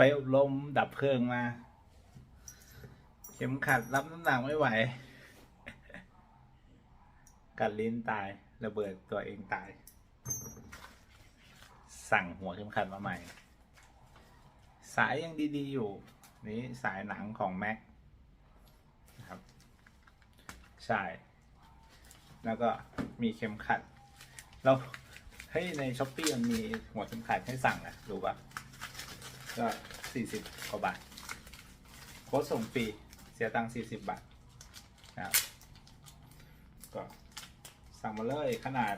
ไปอบรมดับเพลิงมา เข็มขัดรับน้ำหนักไม่ไหว กัดลิ้นตายระเบิดตัวเองตาย สั่งหัวเข็มขัดมาใหม่ สายยังดีๆอยู่ นี่สายหนังของแม็กนะครับ ใช่ แล้วก็มีเข็มขัด เราเฮ้ยในช้อปปี้มันมีหัวเข็มขัดให้สั่งอะรู้ปะ ก็สี่สิบกว่าบาท โค้ดส่งฟรี เสียตังค์สี่สิบบาทนะครับ ก็สั่งมาเลยขนาด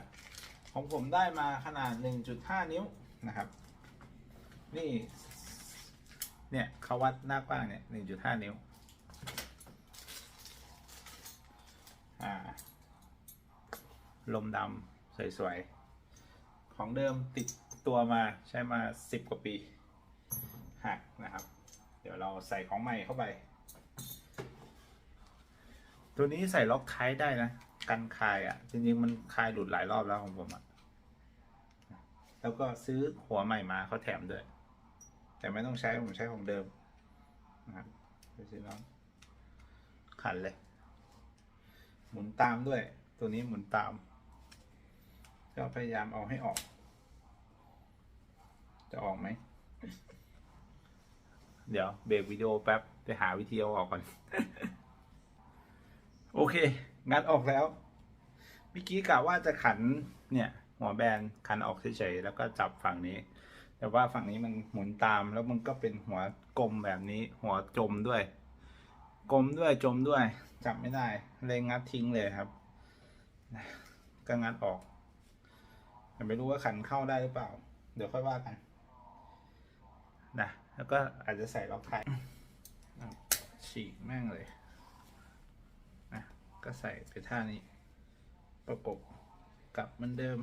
ของผมได้มาขนาด 1.5 นิ้วนะครับ นี่ เนี่ยเขาวัดหน้ากว้างเนี่ย 1.5 นิ้ว อ่า ลมดำสวยๆ ของเดิมติดตัวมาใช้มา 10 กว่าปี หักนะครับ เดี๋ยวเราใส่ของใหม่เข้าไป ตัวนี้ใส่ล็อกท้ายได้นะ กันคายอะ่ะ จริงๆมันคายหลุดหลายรอบแล้วของผมอะ่ะแล้วก็ซื้อหัวใหม่มาเขาแถมด้วย แต่ไม่ต้องใช้ผมใช้ของเดิมนะครับดูสิน้องขันเลย หมุนตามด้วย ตัวนี้หมุนตาม ก็พยายามเอาให้ออก จะออกไหม เดี๋ยวเบรกวิดีโอแป๊บไปหาวิธีเอาออกก่อน โอเค งัดออกแล้วเมื่อกี้กะว่าจะขันเนี่ย หัวแบนขันออกเฉยๆแล้วก็จับฝั่งนี้ แต่ว่าฝั่งนี้มันหมุนตามแล้วมันก็เป็นหัวกลมแบบนี้ หัวจมด้วย กลมด้วยจมด้วย จับไม่ได้เลยงัดทิ้งเลยครับก็งัดออกแต่ไม่รู้ว่าขันเข้าได้หรือเปล่า เดี๋ยวค่อยว่ากันนะ แล้วก็อาจจะใส่ล็อกท้ายฉีกแม่งเลยนะก็ใส่ไปท่านี้ ประกบกลับเหมือนเดิม